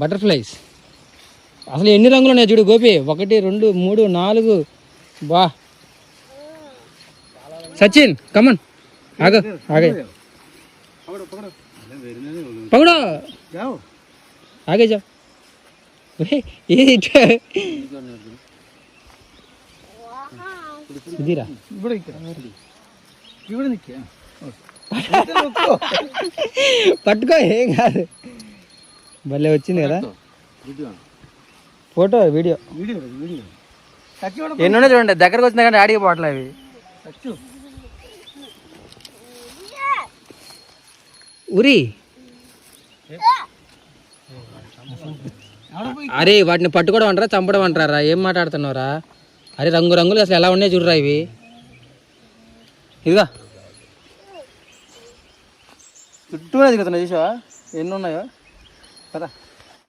Butterflies. అసలు ఎన్ని రంగులు ఉన్నాయి చూడు గోపి? ఒకటి రెండు మూడు నాలుగు. బా. సచిన్ కమన్ ఆగ ఆగే. పగడో. ఆగే జా పట్టుకో ఏం కాదు. భలే వచ్చింది కదా? ఫోటో. వీడియో. ఎన్నున్నా చూడండి దగ్గరకు వచ్చింది కానీ ఆడికి పోవట్లే అవి. ఉరి. అరే వాటిని పట్టుకోవడం అంటారా చంపడం అంటారా? ఏం మాట్లాడుతున్నారా అరే రంగు రంగులు అసలు ఎలా ఉన్నాయి చూడరా ఇవి. ఇదిగా. చుట్టూ చూసావా? ఎన్ని ఉన్నాయో? 拜拜。